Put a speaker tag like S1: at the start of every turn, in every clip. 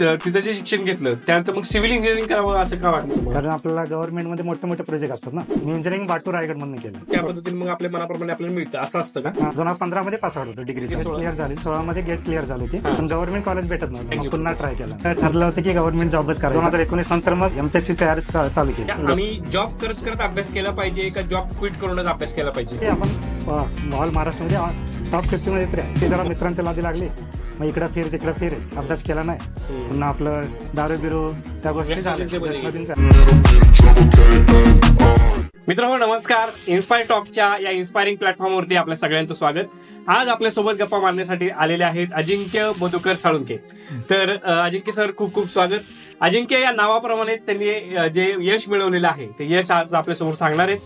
S1: त- तिथं जे शिक्षण घेतलं त्यानंतर मग सिव्हिल इंजिनिअरिंग करावं असं का वाटलं तुम्हाला?
S2: कारण आपल्याला गव्हर्नमेंटमध्ये मोठे मोठे प्रोजेक्ट असतात ना. मी इंजिनिअरिंग बाटू रायगड मधून केलं.
S1: त्या पद्धतीने मग आपल्या मनाप्रमाणे आपल्याला मिळतं. असं असतं का?
S2: दोन हजार पंधरा मध्ये पास आउट होतो डिग्री
S1: सोळा.
S2: क्लिअर झाली. सोळा मध्ये गेट क्लिअर झाली होती
S1: हा.
S2: पण गव्हर्नमेंट कॉलेज भेटत नव्हतं. मग. पुन्हा ट्राय केला. तर ठरलं होतं की गव्हर्नमेंट जॉबच करायचं. दोन हजार एकोणीस नंतर मग एमपीएससी तयारी चा- चालू केली.
S1: आम्ही जॉब करत करत अभ्यास केला पाहिजे का जॉब क्विट करूनच अभ्यास केला पाहिजे?
S2: ते आपण ऑल महाराष्ट्रामध्ये टॉप फिफ्टी मध्ये तरी आहे. ते जरा मित्रांच्या नादी लागले. मग इकडं फिर तिकडं फिर. अभ्यास केला नाही. पुन्हा आपलं दारू बिरू त्या गोष्टी.
S1: मित्रांनो नमस्कार. इन्स्पायर टॉकच्या या इन्स्पायरिंग प्लॅटफॉर्मवरती आपल्या सगळ्यांचं स्वागत. आज आपल्यासोबत गप्पा मारण्यासाठी आलेले आहेत अजिंक्य मधुकर साळुंके अ, अजिंक्य सर खूप खूप स्वागत. अजिंक्य या नावाप्रमाणे त्यांनी जे यश मिळवलेलं आहे ते यश आज आपल्यासमोर सांगणार आहेत.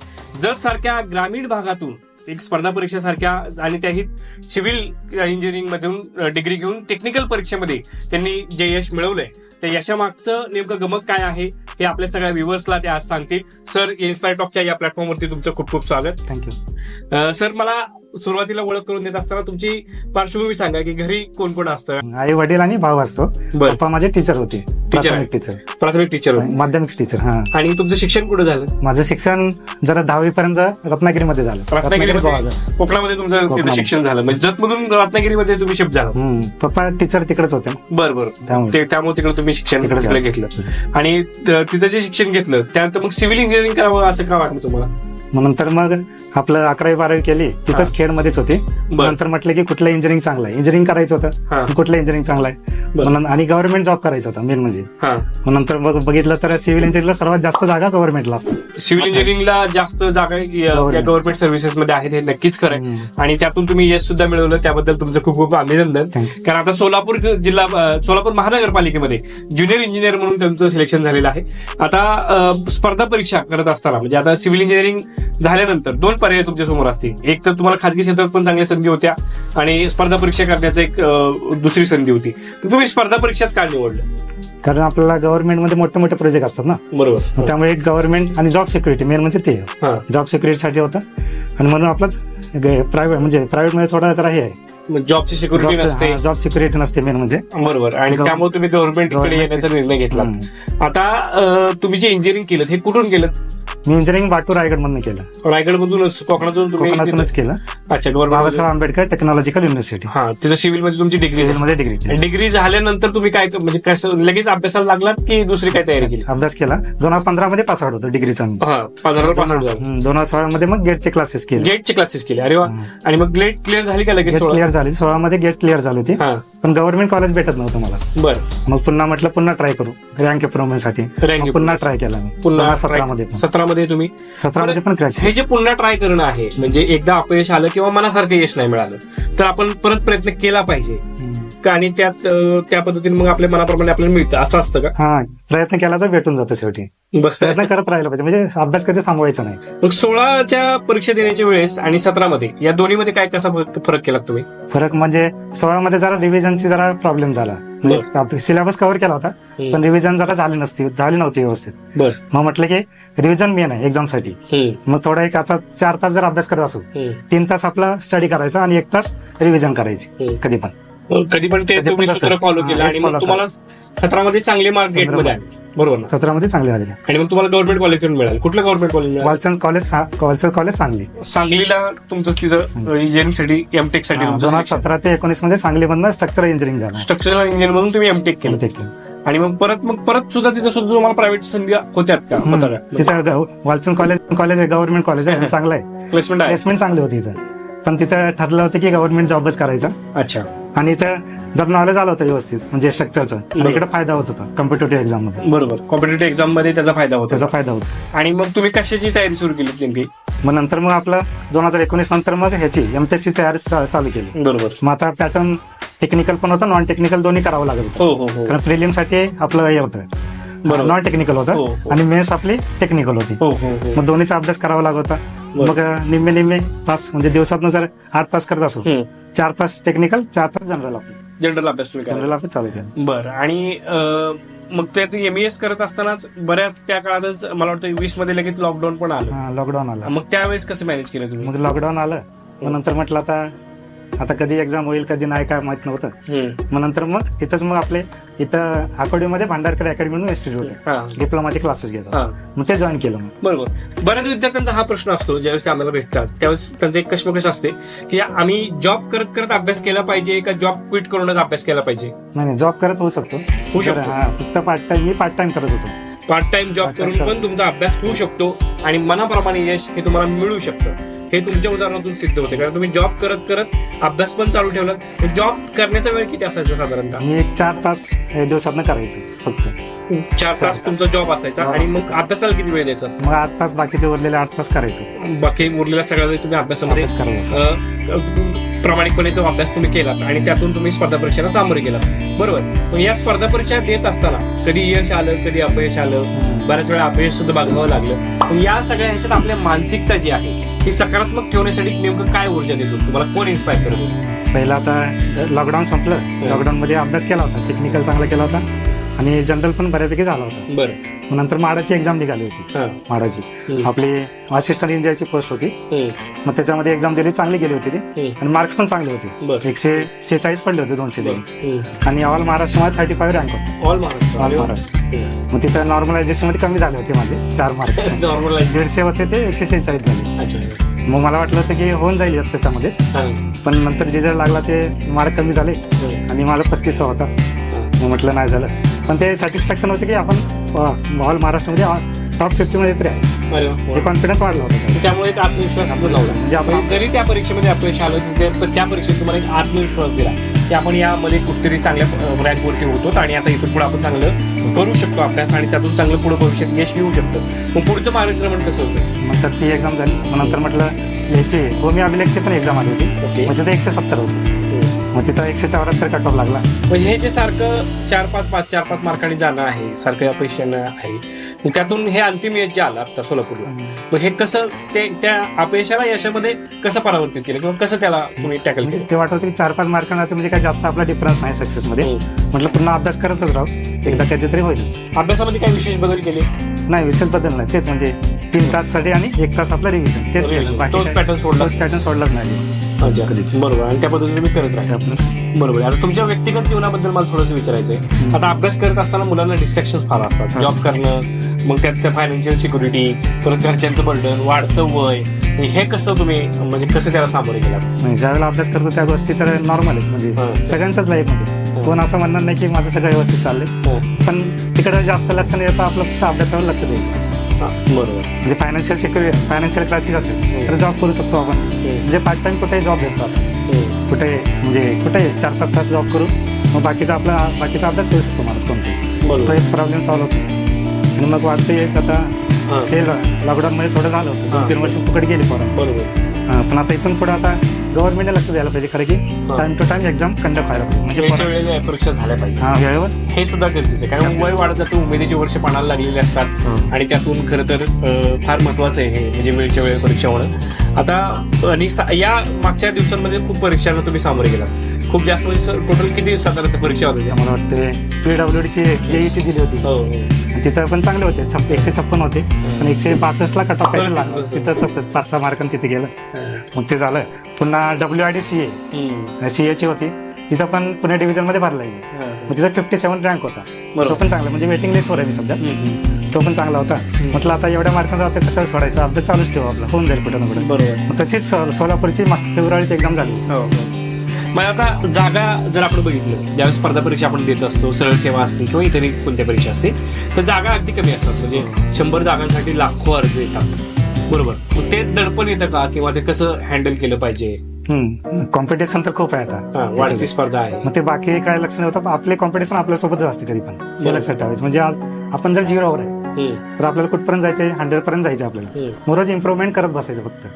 S1: जत सारख्या ग्रामीण भागातून एक स्पर्धा परीक्षेसारख्या आणि त्याही सिव्हिल इंजिनिअरिंग मधून डिग्री घेऊन टेक्निकल परीक्षेमध्ये त्यांनी जे यश मिळवलंय त्या यशामागचं नेमकं गमक काय आहे हे आपल्या सगळ्या व्ह्युअर्सला ते आज सांगतील. सर इन्स्पायर टॉकच्या या प्लॅटफॉर्मवरती तुमचं खूप खूप स्वागत.
S2: थँक्यू
S1: सर मला सुरुवातीला ओळख करून देत असताना तुमची पार्श्वभूमी सांगा की घरी कोण कोण असतं?
S2: आई वडील आणि भाऊ असतो.
S1: बरं.
S2: पप्पा माझे टीचर होते. प्राथमिक टीचर
S1: प्राथमिक टीचर होते.
S2: माध्यमिक टीचर हा.
S1: आणि तुमचं शिक्षण कुठं झालं?
S2: माझं शिक्षण जरा दहावी पर्यंत रत्नागिरीमध्ये झालं.
S1: रत्नागिरीमध्ये?
S2: गोवा.
S1: कोकणामध्ये तुमचं तिथं
S2: कोकणामध्ये.
S1: शिक्षण झालं. म्हणजे जतमधून रत्नागिरीमध्ये तुम्ही शिफ्ट झाला.
S2: हम्म. पप्पा टीचर तिकडेच होते.
S1: बरं बरं.
S2: त्यामुळे.
S1: ते त्यामुळे तिकडे तुम्ही शिक्षण
S2: तिकडे
S1: तिकडे
S2: झालं.
S1: घेतलं. आणि त- तिथं जे शिक्षण घेतलं त्यानंतर मग सिव्हिल इंजिनिअरिंग करावं असं का वाटलं तुम्हाला?
S2: मग नंतर मग आपलं अकरावी बारावी केली तिथंच खेडमध्येच होती. नंतर म्हटलं की कुठलं इंजिनिअरिंग चांगलं आहे? इंजिनिअरिंग करायचं. होतं. कुठलं इंजिनिअरिंग चांगलं आहे? आणि गव्हर्नमेंट जॉब करायचा होता मेन म्हणजे. मग नंतर मग बघितलं तर सिव्हिल इंजिनिअरिंगला सर्वात जास्त जागा गव्हर्नमेंटला असतात
S1: सिव्हिल इंजिनिअरिंगला जास्त जागा. गव्हर्नमेंट सर्व्हिसेस मध्ये आहेत हे नक्कीच खरं. आणि त्यातून तुम्ही यश सुद्धा मिळवलं त्याबद्दल तुमचं खूप खूप अभिनंदन. कारण आता सोलापूर जिल्हा सोलापूर महानगरपालिकेमध्ये ज्युनियर इंजिनियर म्हणून त्यांचं सिलेक्शन झालेलं आहे. आता स्पर्धा परीक्षा करत असताना म्हणजे आता सिव्हिल इंजिनिअरिंग झाल्यानंतर दोन पर्याय तुमच्यासमोर असतील. एक तर तुम्हाला खाजगी क्षेत्रात पण चांगल्या संधी होत्या आणि स्पर्धा परीक्षा करण्याचं एक दुसरी संधी होती. तर तुम्ही स्पर्धा परीक्षाच का निवडलं?
S2: कारण आपल्याला गव्हर्नमेंटमध्ये मोठे मोठे प्रोजेक्ट असतात ना.
S1: बरोबर.
S2: त्यामुळे गव्हर्नमेंट आणि जॉब सिक्युरिटी मेन म्हणजे ते. जॉब सिक्युरिटीसाठी होतं. आणि म्हणून आपलं प्रायव्हेट म्हणजे प्रायव्हेटमध्ये थोडा जरा हे आहे.
S1: जॉबची सिक्युरिटी नसते.
S2: जॉब सिक्युरिटी नसते मेन म्हणजे.
S1: बरोबर. आणि त्यामुळे तुम्ही
S2: Government-
S1: येण्याचा निर्णय घेतला. आता तुम्ही जे इंजिनिअरिंग केलं हे कुठून केलं?
S2: मी इंजिनिअरिंग बाटू रायगड मधून केलं.
S1: रायगड मधूनच कोकणातून तुम्ही
S2: कोकणातूनच केलं.
S1: अच्छा
S2: बाबासाहेब आंबेडकर टेक्नॉलॉजिकल युनिव्हर्सिटी
S1: हा तिथं सिव्हिलमध्ये तुमची डिग्री
S2: मध्ये डिग्री केली.
S1: डिग्री झाल्यानंतर तुम्ही काय म्हणजे कसं लगेच अभ्यासाला लागलात की दुसरी काय तयारी केली?
S2: अभ्यास केला. दोन हजार पंधरा मध्ये पास आउट होतो डिग्रीचा मी.
S1: हा
S2: हम्म, दोन हजार सोळा मध्ये मग गेटचे क्लासेस केले.
S1: गेटचे क्लासेस केले. अरे वा. आणि मग गेट क्लिअर झाली का लगेच
S2: गेट
S1: सोळा?
S2: क्लिअर झाली. सोळा मध्ये गेट क्लिअर झाली
S1: हा.
S2: पण गव्हर्नमेंट कॉलेज भेटत नव्हतं मला.
S1: बर.
S2: मग पुन्हा म्हटलं पुन्हा ट्राय करू. रँक
S1: इम्प्रुव्हमेंटसाठी.
S2: मग पुन्हा ट्राय केला मी.
S1: पुन्हा
S2: सतरा मध्ये पण.
S1: सतरा मध्ये तुम्ही.
S2: सतरा मध्ये पण क्रॅक
S1: हे जे पुन्हा ट्राय करणं आहे म्हणजे एकदा अपयश आलं किंवा मनासारखं यश नाही मिळालं तर आपण परत प्रयत्न केला पाहिजे. आणि त्यात त्या पद्धतीने मग आपल्या मनाप्रमाणे आपल्याला मिळतं असं असतं का?
S2: हा प्रयत्न केला तर भेटून जातं शेवटी. प्रयत्न करत राहिला पाहिजे म्हणजे अभ्यास कधी थांबवायचा नाही.
S1: मग सोळाच्या परीक्षा देण्याच्या वेळेस आणि सतरामध्ये या दोन्हीमध्ये काय कसा फरक केला तुम्ही?
S2: फरक म्हणजे सोळा मध्ये जरा रिव्हिजनची जरा प्रॉब्लेम झाला. म्हणजे सिलेबस कव्हर केला होता. पण रिव्हिजन जरा झाली नसती झाली नव्हती व्यवस्थित. मग म्हटलं की रिव्हिजन मेन आहे एक्झामसाठी. मग थोडा एक आता चार तास जर अभ्यास करत असू तीन तास आपला स्टडी करायचा आणि एक तास रिव्हिजन करायची. कधी पण.
S1: कधी पण ते
S2: कधी पण
S1: तुम्ही
S2: तसंच.
S1: सूत्र फॉलो
S2: हा,
S1: केलं
S2: हेच
S1: आणि मग
S2: follow
S1: तुम्हाला सतरामध्ये चांगले मार्क्स गेटमध्ये आले बरोबर ना?
S2: सतरामध्ये चांगले आलेले
S1: आणि मग तुम्हाला गव्हर्नमेंट कॉलेज मिळालं. कुठलं गव्हर्नमेंट कॉलेज मिळालं?
S2: Walchand college Walchand college Sangli.
S1: सांगलीला तुमचं तिथं इंजिनिअरिंगसाठी एमटेकसाठी
S2: दोन हजार सतरा ते एकोणीसमध्ये सांगली मधनं स्ट्रक्चरल इंजिनिअरिंग झालं.
S1: स्ट्रक्चरल इंजिनियर म्हणून तुम्ही एमटेक केलं.
S2: केलं.
S1: आणि मग परत मग परत सुद्धा तिथं सुद्धा तुम्हाला प्रायव्हेट संधी होत्यात का? होता का
S2: तिथं ग- वालचंद कॉलेज कॉलेज आहे गव्हर्नमेंट कॉलेज आहे चांगलं आहे.
S1: प्लेसमेंट आहे.
S2: प्लेसमेंट चांगली होती इथं. पण तिथं ठरलं होतं की गव्हर्नमेंट जॉबच करायचा.
S1: अच्छा.
S2: आणि इथं जर नॉलेज आलं होतं व्यवस्थित म्हणजे स्ट्रक्चरचं आणि इकडे फायदा होत होता कम्पिटेटिव्ह एक्झाममध्ये.
S1: बरोबर. कॉम्पिटेटिव्ह एक्झाममध्ये त्याचा फायदा होता
S2: त्याचा फायदा होता.
S1: आणि मग तुम्ही कशाची तयारी सुरू केली नेमकी?
S2: मग नंतर मग आपलं दोन हजार एकोणीस नंतर मग ह्याची एमपीएससी तयारी चा- चालू केली.
S1: बरोबर.
S2: मग आता पॅटर्न टेक्निकल पण होतं नॉन टेक्निकल दोन्ही करावं लागत होतं.
S1: हो हो हो.
S2: कारण प्रिलियमसाठी आपलं हे
S1: बरोबर.
S2: होतं. नॉन टेक्निकल
S1: हो,
S2: होतं
S1: हो.
S2: आणि मेन्स आपली टेक्निकल होती.
S1: हो हो हो.
S2: मग दोन्हीचा अभ्यास करावा लागत होता.
S1: बरं.
S2: मग निम्मे निम्मे तास म्हणजे दिवसात जर आठ तास करत असो
S1: हम्म.
S2: चार तास टेक्निकल चार तास जनरल आपलं
S1: जनरल अभ्यास तुम्ही
S2: जनरल आपण चालू केलं
S1: बरं आणि अं, मग त्यात एमईएस करत असतानाच बऱ्याच त्या काळातच मला वाटतं वीसमध्ये लगेच लॉकडाऊन पण आलं.
S2: हा लॉकडाऊन आलं.
S1: मग त्यावेळेस कसं मॅनेज केलं तुम्ही?
S2: मग लॉकडाऊन आलं. मग नंतर म्हटलं आता आता कधी एक्झाम होईल कधी नाही काय माहीत नव्हतं. मग नंतर मग तिथंच मग आपले इथं अकॅडमीमध्ये भांडारकर अकॅडमी म्हणून इन्स्टिट्यूट
S1: हा.
S2: आहे डिप्लोमाचे क्लासेस घेतात. मग ते जॉईन केलं मग
S1: बरोबर बऱ्याच विद्यार्थ्यांचा हा प्रश्न असतो ज्यावेळेस ते आम्हाला भेटतात त्यावेळेस त्यांचं एक कशमकश असते की आम्ही जॉब करत करत अभ्यास केला पाहिजे का जॉब क्विट करूनच अभ्यास केला पाहिजे
S2: नाही नाही जॉब करत होऊ शकतो
S1: होऊ शकतो.
S2: फक्त पार्ट टाइम मी पार्ट टाइम करत होतो
S1: पार्ट टाइम जॉब करून. पण तुमचा अभ्यास होऊ शकतो आणि मनाप्रमाणे यश हे तुम्हाला मिळू शकतं. हे तुमच्या उदाहरणातून सिद्ध होते. कारण तुम्ही जॉब करत करत अभ्यास पण चालू ठेवला जॉब करण्याचा वेळ किती असायचा साधारणतः?
S2: मी एक चार तास दिवसातनं करायचो फक्त.
S1: चार तास तुमचा जॉब असायचा आणि मग. अभ्यासाला किती वेळ द्यायचा?
S2: मग आठ तास बाकीचे उरलेले आठ तास करायचो.
S1: बाकी उरलेला सगळा वेळ तुम्ही अभ्यासामध्ये प्रामाणिकपणे तो अभ्यास तुम्ही केलात आणि त्यातून तुम्ही स्पर्धा परीक्षेला सामोरे गेलात. बरोबर. मग या स्पर्धा परीक्षा देत असताना कधी यश आलं कधी अपयश आलं बऱ्याच वेळा अपयश सुद्धा बघावं लागलं. पण या सगळ्या ह्याच्यात आपल्या मानसिकता जी आहे ही सकारात्मक ठेवण्यासाठी नेमकं काय ऊर्जा देत तुम्हाला कोण इन्स्पायर करत होतं?
S2: पहिला आता लॉकडाऊन संपलं. लॉकडाऊन मध्ये अभ्यास केला होता. टेक्निकल चांगला केला होता. आणि जनरल पण बऱ्यापैकी झाला होता.
S1: बरं.
S2: मग नंतर माडाची एक्झाम निघाली होती. माडाची. आपली असिस्टंट इंजिनियरची पोस्ट होती. मग त्याच्यामध्ये एक्झाम दिली चांगली गेली होती ती. आणि मार्क्स पण चांगले होते. एकशे सेहेचाळीस पडले होते दोनशे. आणि ऑल महाराष्ट्रामध्ये थर्टी फाईव्ह रँक होता.
S1: ऑल महाराष्ट्र.
S2: ऑल महाराष्ट्र. मग तिथं नॉर्मलायझेशनमध्ये कमी झाले होते माझे. चार मार्क दीडशे होते ते एकशे सेहेचाळीस झाले. मग मला वाटलं होतं की होऊन जाईल त्याच्यामध्ये. पण नंतर रिझल्ट लागला ते मार्क कमी झाले. आणि माझा पस्तीस होता. मग म्हटलं नाही झालं. पण ते सॅटिस्फॅक्शन होते की आपण ऑल महाराष्ट्रामध्ये टॉप फिफ्टी मध्ये तरी आहे.
S1: अरे वा.
S2: हे कॉन्फिडन्स वाढला होता.
S1: त्यामुळे एक आत्मविश्वास सुद्धा लावला
S2: म्हणजे आपण-
S1: म्हणजे जरी त्या परीक्षेमध्ये अपयश आलं तरी त्या- त्या परीक्षेत तुम्हाला एक आत्मविश्वास दिला की आपण यामध्ये कुठेतरी चांगल्या रँकवरती होतो आणि आता इथून पुढे आपण चांगलं करू शकतो अभ्यास आणि त्यातून चांगलं पुढे भविष्यात यश येऊ शकतं. मग पुढचं मार्गक्रमण कसं होतं?
S2: मग तर ती एक्झाम झाली. मग नंतर म्हटलं याची होमी अभिलेखची पण एक्झाम आली
S1: ओके.
S2: होती तिथं एकशे सत्तर होती. मग तिथं एकशे चौऱ्याहत्तर कट ऑफ लागला.
S1: म्हणजे हे जे सारखं चार पाच पाच चार पाच मार्कांनी जाणं आहे सारखं अपयश येणं आहे त्यातून हे अंतिम यश जे आलं आता सोलापूरला मग हे कसं ते त्या अपयशाला यशामध्ये कसं परावर्तित केलं किंवा कसं त्याला तुम्ही टॅकल
S2: म्हणजे
S1: केलं?
S2: ते वाटत की चार पाच मार्कांना म्हणजे काय जास्त आपला डिफरन्स नाही सक्सेस मध्ये.
S1: हो.
S2: म्हटलं पुन्हा अभ्यास करतच राहू. एकदा कधीतरी होईलच.
S1: अभ्यासामध्ये काही विशेष बदल केले?
S2: नाही विशेष बदल नाही. तेच म्हणजे तीन ताससाठी आणि एक तास आपला रिव्हिजन तेच
S1: Revision.
S2: केलं. बाकी
S1: तोच
S2: काय-
S1: pattern सोडला.
S2: तोच पॅटर्न सोडलाच नाही.
S1: अच्छा
S2: कधीच.
S1: बरोबर. आणि त्या पद्धतीने तुम्ही करत राहा
S2: आपलं
S1: बरोबर. आता तुमच्या व्यक्तिगत जीवनाबद्दल मला थोडंसं विचारायचंय. आता अभ्यास करत असताना मुलांना डिस्ट्रॅक्शन फार असतात. जॉब करणं मग त्यात त्या फायनान्शियल सिक्युरिटी परत घरच्यांचं बर्डन वाढतं वय. हे कसं तुम्ही म्हणजे कसं त्याला सामोरे गेलात?
S2: नाही ज्यावेळेला अभ्यास करतो त्या गोष्टी तर नॉर्मल आहेत. म्हणजे सगळ्यांच्याच लाईफमध्ये. कोण असं म्हणणार नाही की माझं सगळं व्यवस्थित चाललंय. पण तिकडे जास्त लक्ष नाही येतं आपलं फक्त अभ्यासावर लक्ष द्यायचं.
S1: बरोबर.
S2: म्हणजे फायनान्शियल सिक्युरिटी फायनान्शियल क्लासेस असेल तर जॉब करू शकतो आपण. म्हणजे पार्ट टाइम कुठेही जॉब भेटतो आपण कुठे म्हणजे कुठे चार पाच तास जॉब करू मग बाकीचा आपला बाकीचा अभ्यास करू शकतो माणूस कोणते. तो एक प्रॉब्लेम सॉल्व्ह होतो. आणि मग वाटतं हेच आता
S1: हा,
S2: हे लॉकडाऊन मध्ये थोडं झालं होतं. दोन तीन वर्ष फुकट गेली पोरं.
S1: बरोबर.
S2: पण आता इथून पुढे आता गव्हर्नमेंटने लक्ष द्यायला पाहिजे खरं की. Time to time exam conduct व्हायला पाहिजे. म्हणजे
S1: वेळच्या वेळेला परीक्षा झाल्या पाहिजे.
S2: हा वेळेवर?
S1: हे सुद्धा गरजेचं आहे. कारण वय वाढत जातं उमेदीचे वर्ष पाणायला लागलेले असतात.
S2: हं.
S1: आणि त्यातून खरं तर अं, फार महत्वाचं आहे हे म्हणजे वेळच्या वेळ परीक्षा होणं आता आणि सा- या मागच्या दिवसांमध्ये खूप परीक्षांना तुम्ही सामोरे गेलात. खूप जास्त म्हणजे टोटल किती साधारणतः परीक्षा होत्या
S2: मला वाटते पीडब्ल्यू ची जेईची दिली होती.
S1: हो, हो.
S2: तिथं पण चांगले होते. छप- एकशे छप्पन होते. पण एकशे पासष्टला कट ऑफ काहीतरी लागला. तिथं. तसंच पाच सहा मार्कांनी तिथे गेलं. मग ते झालं. पुन्हा डब्ल्यू आय डी सी
S1: हम्म.
S2: ए सी ची होती. तिथं पण पुणे डिव्हिजनमध्ये भरला
S1: हा.
S2: मग तिथं फिफ्टी सेव्हन रँक होता.
S1: बरोबर.
S2: तो पण चांगला. म्हणजे वेटिंग लिस्टवर आहे मी सध्या.
S1: हम्म.
S2: तो पण चांगला होता. म्हटलं आता एवढ्या मार्कांचा आता कसं सोडायचं? अभ्यास चालूच ठेवू आपला. होऊन जाईल कुठं ना कुठं.
S1: बरोबर.
S2: मग तशीच सो- सोलापूरची फेब्रुवारीत एक्झाम झाली.
S1: हो, हो. मग आता जागा जर आपण बघितलं ज्यावेळेस स्पर्धा परीक्षा आपण देत असतो सरळ सेवा असतील किंवा इतरही कोणत्या परीक्षा असतील तर जागा अगदी कमी असतात. म्हणजे शंभर जागांसाठी लाखो अर्ज येतात. बरोबर? ते दडपण येतं का? किंवा ते कसं हँडल केलं पाहिजे?
S2: कॉम्पिटिशन तर खूप आहे
S1: हा,
S2: आता
S1: वाढती स्पर्धा आहे.
S2: मग ते बाकी काय लक्ष नाही होतं आपले कॉम्पिटिशन आपल्यासोबतच असते कधी पण. हे लक्षात ठेवायचं. म्हणजे आज आपण जर झिरोवर आहे. तर आपल्याला कुठपर्यंत जायचंय? हंड्रेड पर्यंत जायचं आपल्याला. रोज इम्प्रुव्हमेंट करत बसायचं फक्त.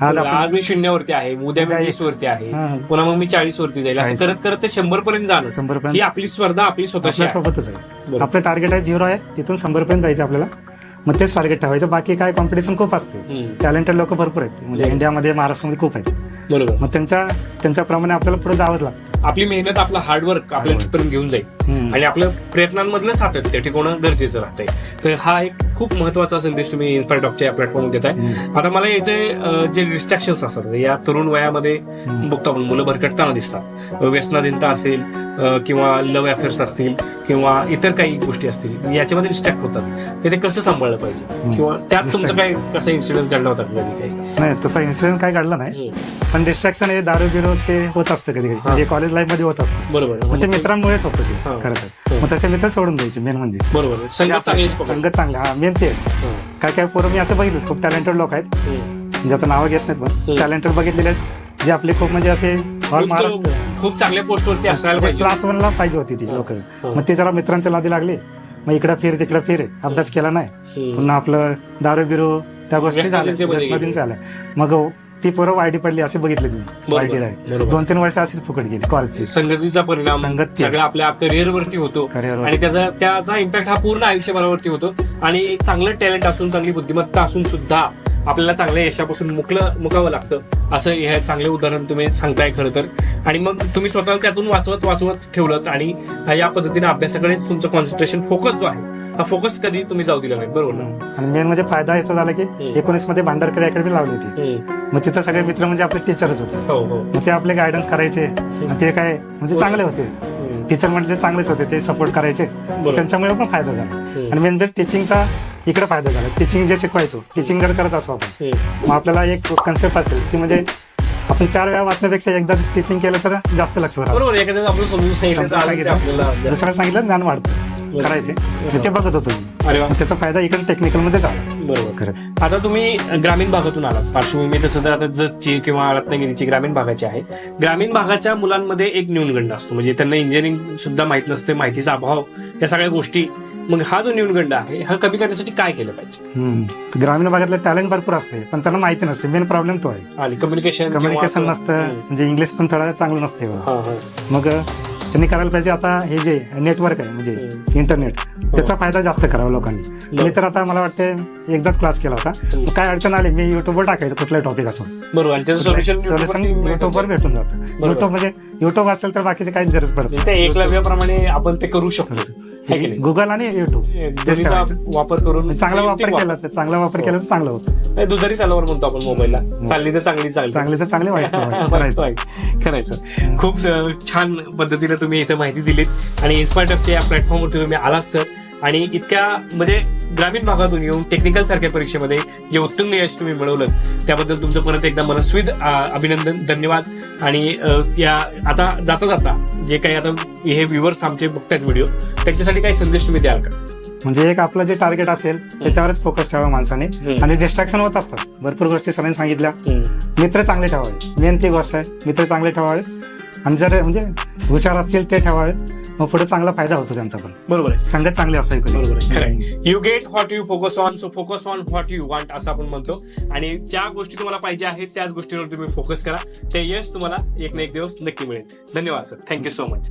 S2: आज
S1: आज मी शून्यावरती आहे उद्या मी
S2: उद्या
S1: वीस वरती आहे
S2: हा.
S1: पुन्हा मग मी चाळीस वरती जाईल असं
S2: 40.
S1: करत करत ते शंभर पर्यंत जाणं
S2: शंभर पर्यंत
S1: ही आपली स्पर्धा आपली स्वतःची आहे.
S2: आपल्यासोबतच आहे
S1: बरोबर.
S2: आपलं टार्गेट आहे झिरो आहे तिथून शंभर पर्यंत जायचं आपल्याला मग तेच टार्गेट ठेवायचं बाकी काय कॉम्पिटिशन खूप असते
S1: हम्म.
S2: टॅलेंटेड लोक भरपूर आहेत म्हणजे. इंडियामध्ये महाराष्ट्रामध्ये खूप आहेत
S1: बरोबर
S2: मग त्यांच्या त्यांच्याप्रमाणे आपल्याला पुढे जावंच लागतं
S1: आपली मेहनत आपला हार्डवर्क तिथपर्यंत घेऊन जाईल. आणि आपलं प्रयत्नांमधलं सातत्य टिकवणं गरजेचं राहतंय. तर हा एक खूप महत्त्वाचा संदेश तुम्ही इन्स्पायर टॉकच्या प्लॅटफॉर्म देत आहे. आता मला याचे जे डिस्ट्रॅक्शन्स असतात या तरुण वयामध्ये बघतो आपण मुलं भरकटताना दिसतात. व्यसनाधीनता असेल किंवा लव्ह अफेअर्स असतील किंवा इतर काही गोष्टी असतील याच्यामध्ये डिस्ट्रॅक्ट होतात. तर ते कसं सांभाळलं पाहिजे? किंवा त्यात तुमचं काय कसा इन्सिडेंट घडला होता कधी काही?
S2: नाही तसा इन्सिडेंट काय घडला नाही. पण डिस्ट्रॅक्शन हे दारू बिरू ते होत असतं कधी कधी म्हणजे कॉलेज लाईफमध्ये होत असतं.
S1: बरोबर.
S2: ते मित्रांमुळेच होतं ते. खरं तर. मग तसे मित्र सोडून द्यायचे मेन म्हणजे.
S1: बरोबर संगत चांगलीच पकड.
S2: संगत चांगला हा मेन ते. काय काय पोरं मी असं बघितलं खूप टॅलेंटेड लोक आहेत. म्हणजे आता नावं घेत नाहीत पण. टॅलेंटेड बघितलेले आहेत. जे आपले खूप म्हणजे असे ऑल महाराष्ट्र.
S1: खूप चांगल्या पोस्टवरती असायला पाहिजे.
S2: क्लास वनला पाहिजे होती ती लोक. मग ते जरा मित्रांच्या लादी लागले. मग इकडं फिर तिकडं फिर. अभ्यास केला नाही. पुन्हा आपलं दारू बिरू त्या गोष्टी झाल्या. मग ती पोरं वायडी पडली असे बघितले तुम्ही.
S1: बरोबर.
S2: दोन तीन वर्ष अशीच फुकट गेली कॉलेजची
S1: संगतीचा परिणाम
S2: संगत.
S1: सगळ्या आपल्या करिअरवरती होतो. आणि त्याचा त्याचा इम्पॅक्ट हा पूर्ण आयुष्यभरावरती होतो. आणि एक चांगलं टॅलेंट असून चांगली बुद्धिमत्ता असून सुद्धा आपल्याला चांगल्या यशापासून मुकलं मुकावं लागतं. असं हे चांगले उदाहरण तुम्ही सांगताय खरं तर. आणि मग तुम्ही स्वतः त्यातून वाचवत वाचवत ठेवलं आणि या पद्धतीने अभ्यासाकडे तुमचं कॉन्सन्ट्रेशन फोकस जो आहे हा फोकस कधी तुम्ही जाऊ दिला नाही बरोबर ना?
S2: आणि मेन म्हणजे फायदा याचा झाला की. एकोणीसमध्ये भांडारकर अकॅडमी लावली होती.
S1: हम्म.
S2: मग तिथं सगळे मित्र म्हणजे आपले टीचरच होते.
S1: हो हो.
S2: मग ते आपले गायडन्स करायचे. आणि ते काय म्हणजे चांगले होते.
S1: हम्म.
S2: टीचर म्हणजे चांगलेच होते ते सपोर्ट करायचे. त्यांच्यामुळे पण फायदा झाला.
S1: हम्म.
S2: आणि मेन म्हणजे टीचिंगचा इकडे फायदा झाला. टीचिंग जे शिकवायचो टीचिंग जर करत असो आपण
S1: हम्म.
S2: मग आपल्याला एक कन्सेप्ट असेल की म्हणजे आपण चार वेळा वाचण्यापेक्षा एकदा टीचिंग केलं तर जास्त लक्ष राहतं.
S1: बरोबर एखाद्या आपण समजून सांगितलं तर
S2: समजून
S1: अजून ते आपल्याला.
S2: सांगितलं दुसऱ्याला सांगितलं ज्ञान वाढतं. करायचे. ते बघत होतो
S1: अरे वा.
S2: त्याचा फायदा इकडे टेक्निकलमध्ये झाला.
S1: बरोबर.
S2: खरं.
S1: आता तुम्ही ग्रामीण भागातून आलात. पार्श्वभूमी तसं तर आता जतची किंवा रत्नागिरीची ग्रामीण भागाची आहे. ग्रामीण भागाच्या मुलांमध्ये एक न्यूनगंड असतो. म्हणजे त्यांना इंजिनिअरिंग सुद्धा माहीत नसते माहितीचा अभाव या सगळ्या गोष्टी. मग हा जो न्यूनगंड आहे हा कमी करण्यासाठी काय केलं पाहिजे?
S2: हम्म. तर ग्रामीण भागातलं टॅलेंट भरपूर असते पण त्यांना माहिती नसते. मेन प्रॉब्लेम तो आहे.
S1: आणि कम्युनिकेशन
S2: कम्युनिकेशन नसतं. म्हणजे इंग्लिश पण थोडं चांगलं नसते मग त्यांनी करायला पाहिजे आता हे जे नेटवर्क आहे म्हणजे. इंटरनेट त्याचा फायदा जास्त करावा लोकांनी. मी तर आता मला वाटतं एकदाच क्लास केला होता. काय अडचण आली मी युट्यूबवर टाकायचं कुठलाही टॉपिक असो.
S1: बरोबर सोल्युशन
S2: सोल्युशन युट्यूबवर भेटून जातं. युट्यूब म्हणजे युट्यूब असेल तर बाकीची काहीच गरज पडत
S1: एकलव्याप्रमाणे आपण ते करू शकतो. है?
S2: गुगल आणि युट्यूब
S1: वापर करून
S2: चांगला वापर केला तर चांगला वापर केला तर चांगलं होतं.
S1: दुधारी चालवर म्हणतो आपण मोबाईलला चालली तर चांगली
S2: चांगले. तर चांगले वाईट करायचं.
S1: वाईट. खरंय सर खूप छान पद्धतीने तुम्ही इथे माहिती दिलीत. आणि इन्स्पायटअपच्या या प्लॅटफॉर्मवरती तुम्ही आलात सर आणि इतक्या म्हणजे ग्रामीण भागातून येऊन टेक्निकल सारख्या परीक्षेमध्ये जे उत्तुंग यश तुम्ही मिळवलं त्याबद्दल तुमचं परत एकदा मनस्वित अं, अभिनंदन धन्यवाद. आणि या आता जाता जाता जे काही आता हे व्ह्युअर्स आमचे बघतायत व्हिडिओ त्यांच्यासाठी काही संदेश तुम्ही द्याल का?
S2: म्हणजे एक आपलं जे टार्गेट असेल त्याच्यावरच फोकस ठेवा माणसाने. आणि डिस्ट्रॅक्शन होत असतात भरपूर गोष्टी सरांनी सांगितल्या. मित्र चांगले ठेवावे. मेन ती गोष्ट आहे मित्र चांगले ठेवावे आणि जर म्हणजे हुशार असतील ते ठेवावेत. मग पुढे चांगला फायदा होतो त्यांचा पण.
S1: बरोबर आहे.
S2: संगत चांगली कधी.
S1: बरोबर आहे. You get what you focus on so focus on what you want असं आपण म्हणतो. आणि ज्या गोष्टी तुम्हाला पाहिजे आहेत त्याच गोष्टीवर तुम्ही फोकस करा. ते यश तुम्हाला एक ना एक दिवस नक्की मिळेल. धन्यवाद सर थँक्यू सो मच